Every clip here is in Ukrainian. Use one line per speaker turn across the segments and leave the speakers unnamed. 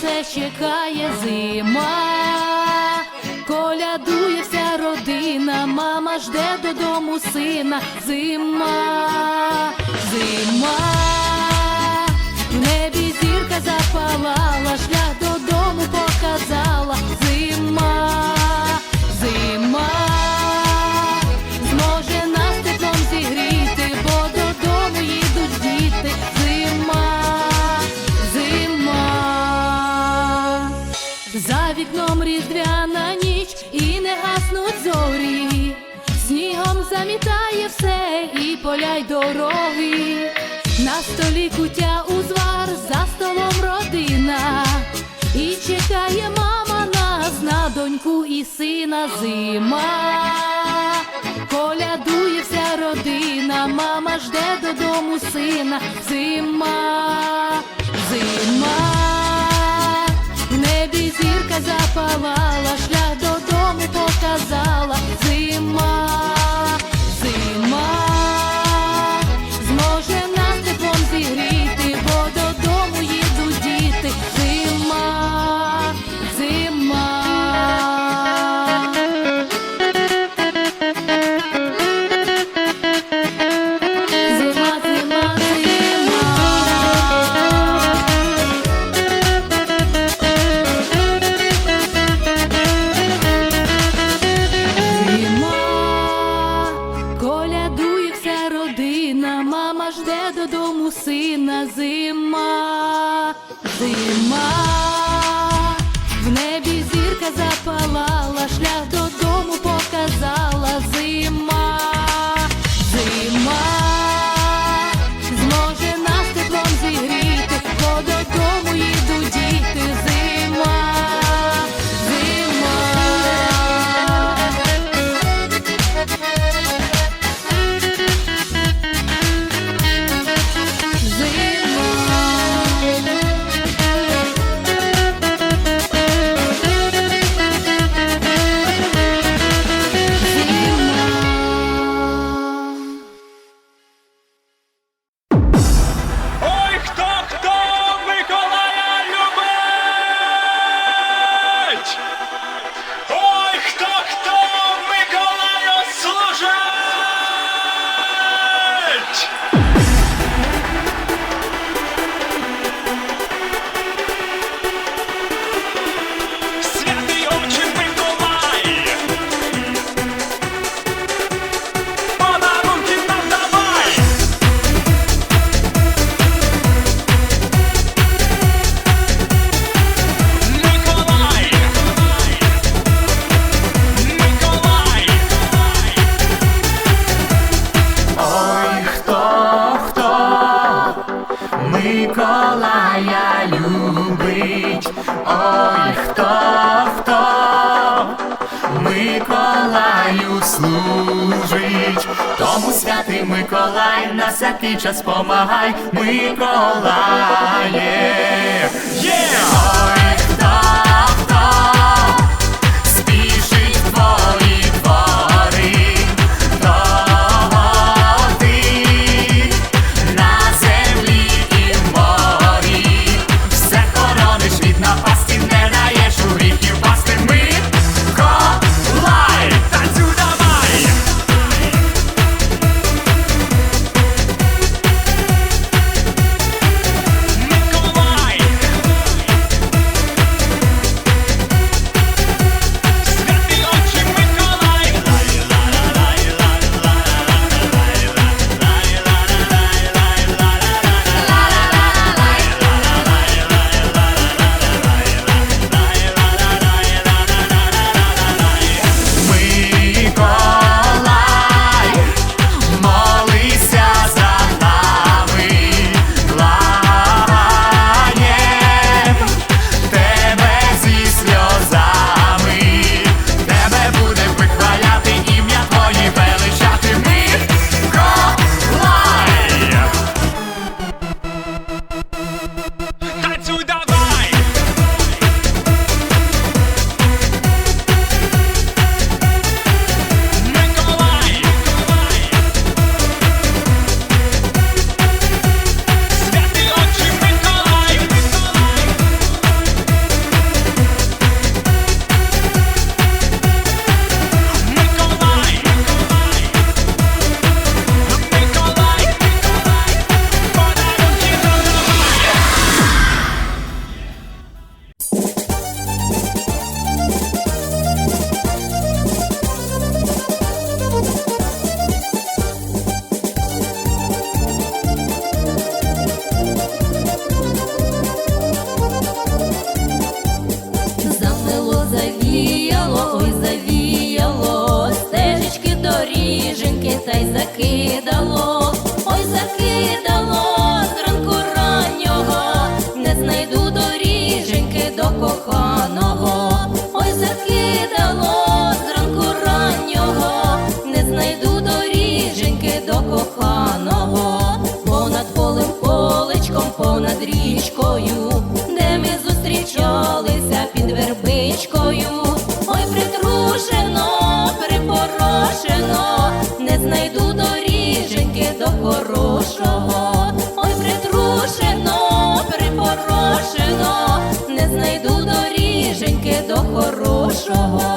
це чекає зима, колядує вся родина, мама жде додому сина, зима, зима, в небі зірка запалала, шлях додому показала, зима. зима, колядує вся родина, мама жде додому сина, зима, зима, в небі зірка запалала, шлях додому показала, зима.
помагай, Миколає.
хорошого, ой, притрушено, припорошено, не знайду доріженьки до хорошого.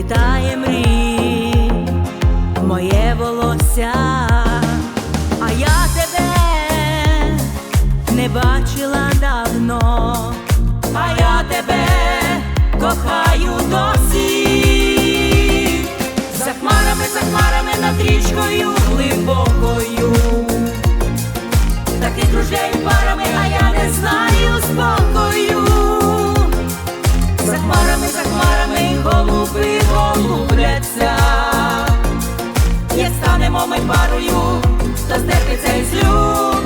вітає мене. Станемо ми парою, та здерти цей злюб.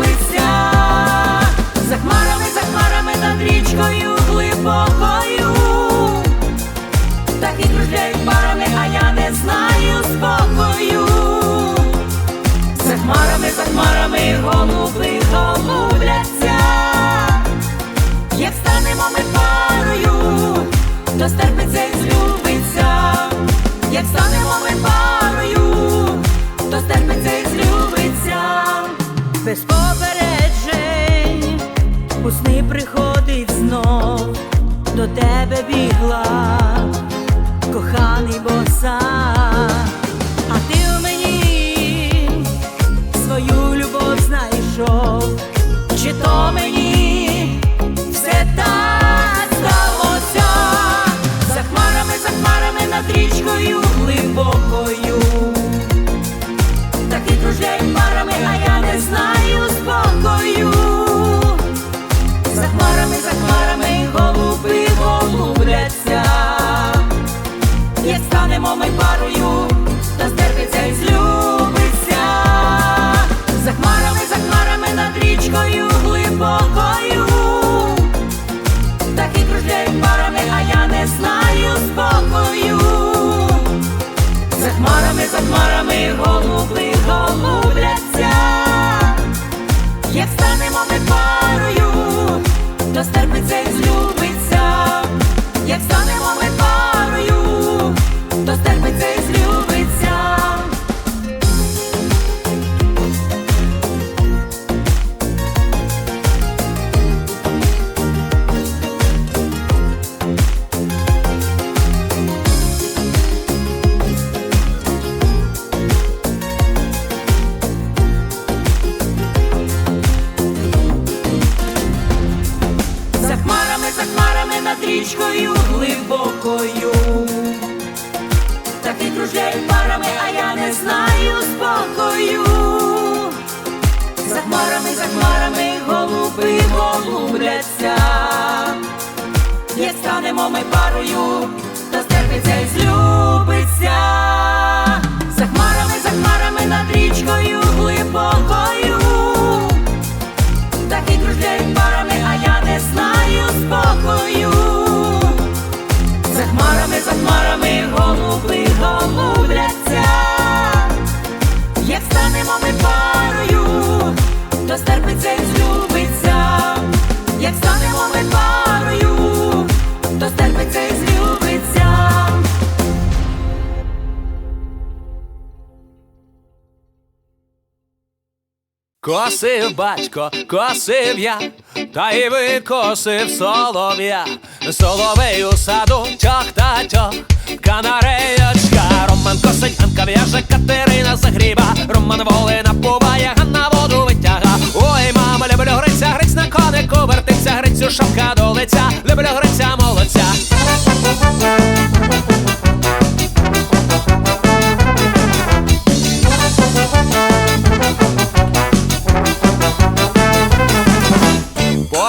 день злюбиться, як станемо ми. втомляться, як станемо ми парою, та стерпиться і злюбиться, за хмарами, за хмарами над річкою.
Косив батько, косив я, та й викосив солов'я, соловей у саду тьох та тьох, канареєчка, Роман косить, Анка в'яже, Катерина загріба, Роман воли напуває, Ганна воду витяга. Ой, мама, люблю гриця, гриць на конику вертиться, грицю шапка до лиця, люблю гриця молодця.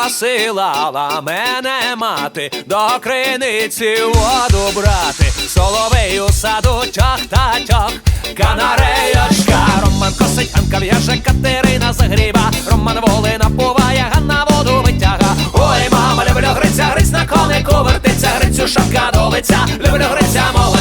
Посилала мене мати до криниці воду брати, соловей у саду тьох та тьох, канареєчка, Роман косить, Анка в'яже, Катерина загріба, Роман воли напуває, Ганна воду витяга. Ой, мама, люблю гриця, гриць на конику вертиться, грицю шапка до лиця, люблю гриця молодця.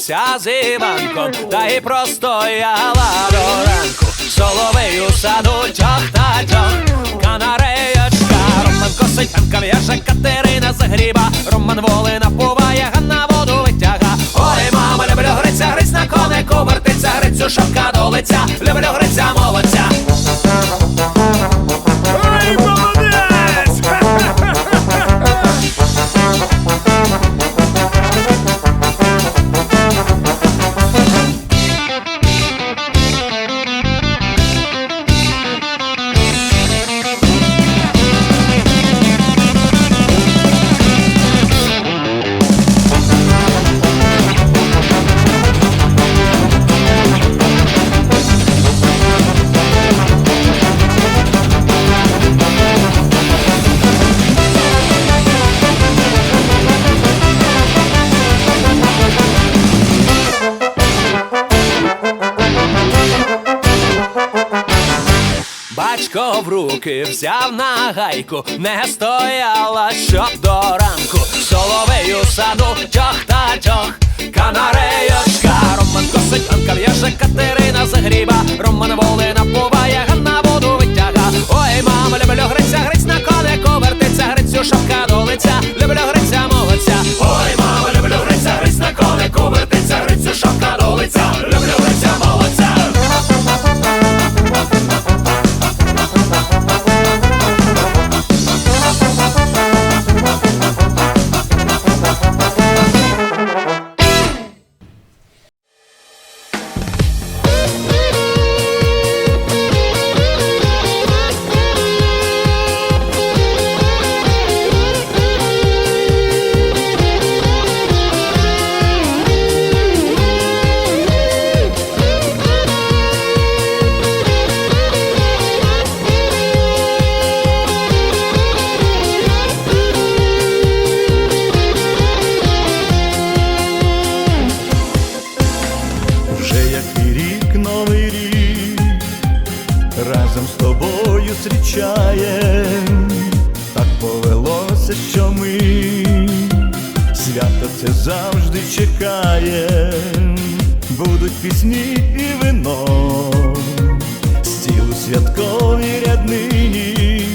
Зустрілася з та й простояла до ранку. Соловей у саду тьох та тьох, канареєчка, Роман косить, Анка в'яже, Катерина загріба, Роман воли напуває, Ганна воду витяга. Ой, мама, люблю гриця, гриць на конику вертиться, грицю шапка до лиця, люблю гриця молодця. Батько в руки взяв на гайку, не стояла, щоб до ранку. Соловей у саду тьох та тьох, канареєчка, Роман косить, Анка в'яже, Катерина загріба, Роман воли напуває, Ганна воду витяга. Ой, мама, люблю гриця, гриць на конику вертиться, грицю шапка до лиця, люблю гриця молодця. Ой, мама, люблю гриця, гриць на конику вертиться, грицю шапка до лиця,
і вино, стіл у святковій ряднині,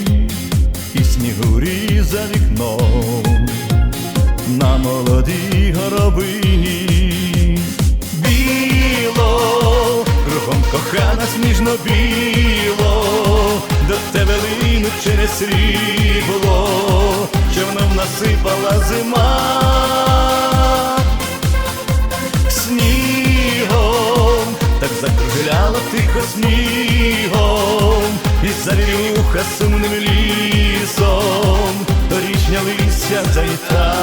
і снігурі за вікном на молодій горобині. Біло, кругом кохана сніжно біло, до тебе лину через срібло, човном насипала зима. Так закругляла тихо снігом, і завірюха сумним лісом, торічня листя зайта.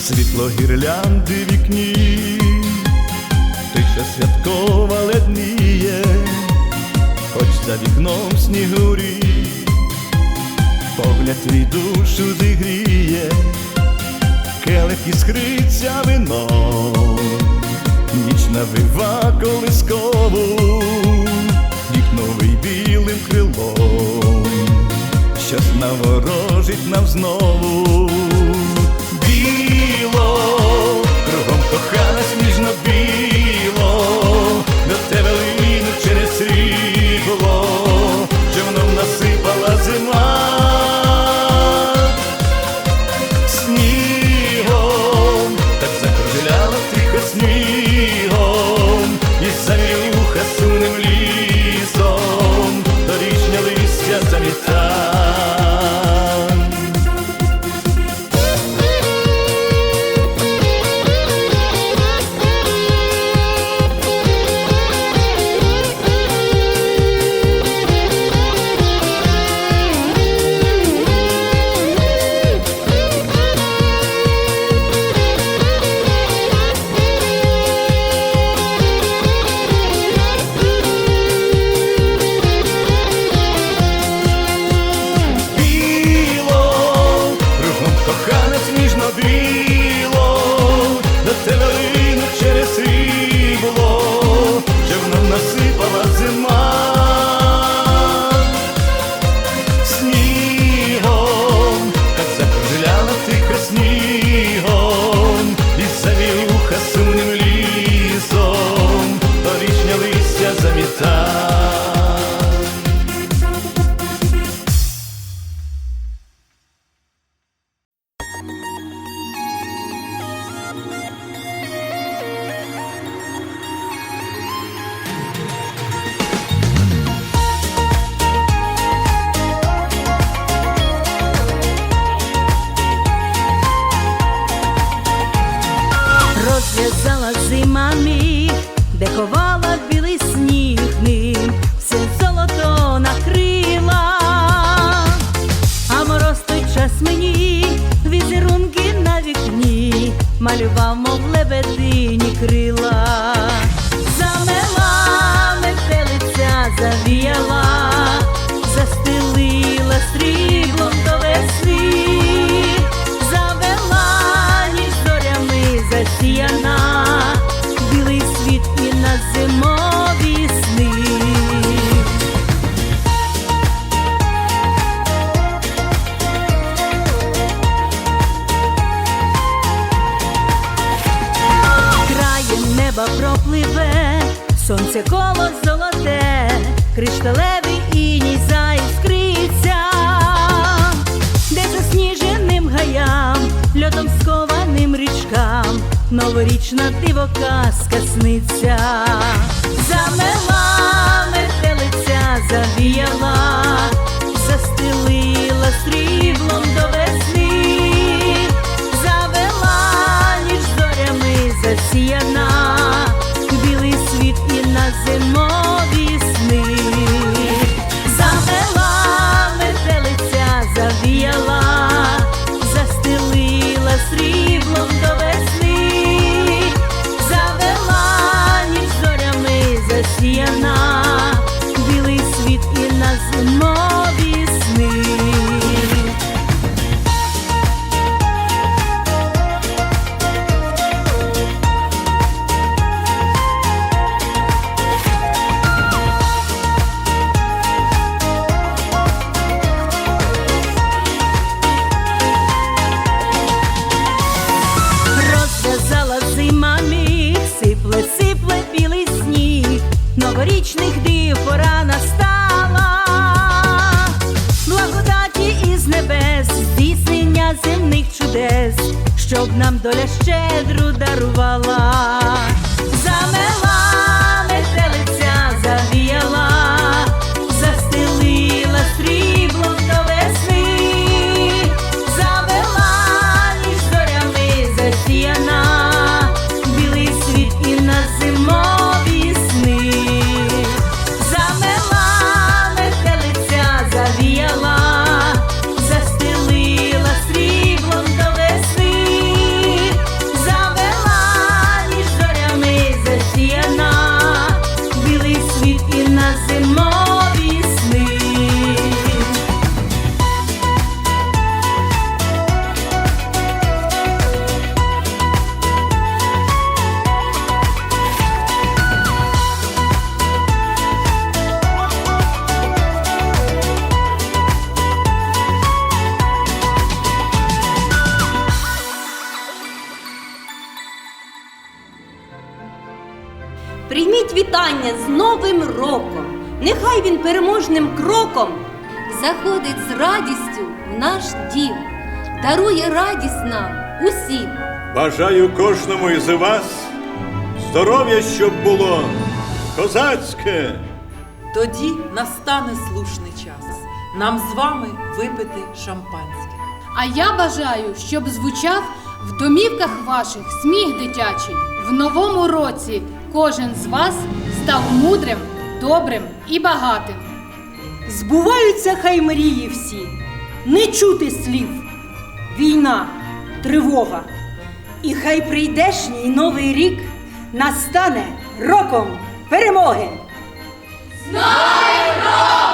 Світло гірлянди вікні, тиша святкова ледніє, хоч за вікном снігурі, погляд твій душу зігріє, келих іскриться вино, ніч навива колискову, вікновий білим крилом, щось наворожить нам знову. Біло, кругом кохана сніжно біло, до тебе лину через срібло,
пливе, сонце коло золоте, кришталевий іній заіскриться, де засніженим гаям, льодом скованим річкам, новорічна диво казка сниться, замела метелиця, завіяла, застелила стріблом до весни, завела ніж зорями засіяна на зимові сни. чудес, щоб нам доля щедру дарувала. Замела
дарує радість нам усім.
Бажаю кожному із вас здоров'я, щоб було
козацьке.
Тоді настане слушний час нам з вами випити шампанське.
А я бажаю, щоб звучав в домівках ваших сміх дитячий. В новому році кожен з вас став мудрим, добрим і багатим.
Збуваються хай мрії всі, не чути слів війна, тривога. І хай прийдешній новий рік настане роком перемоги. З Новим роком!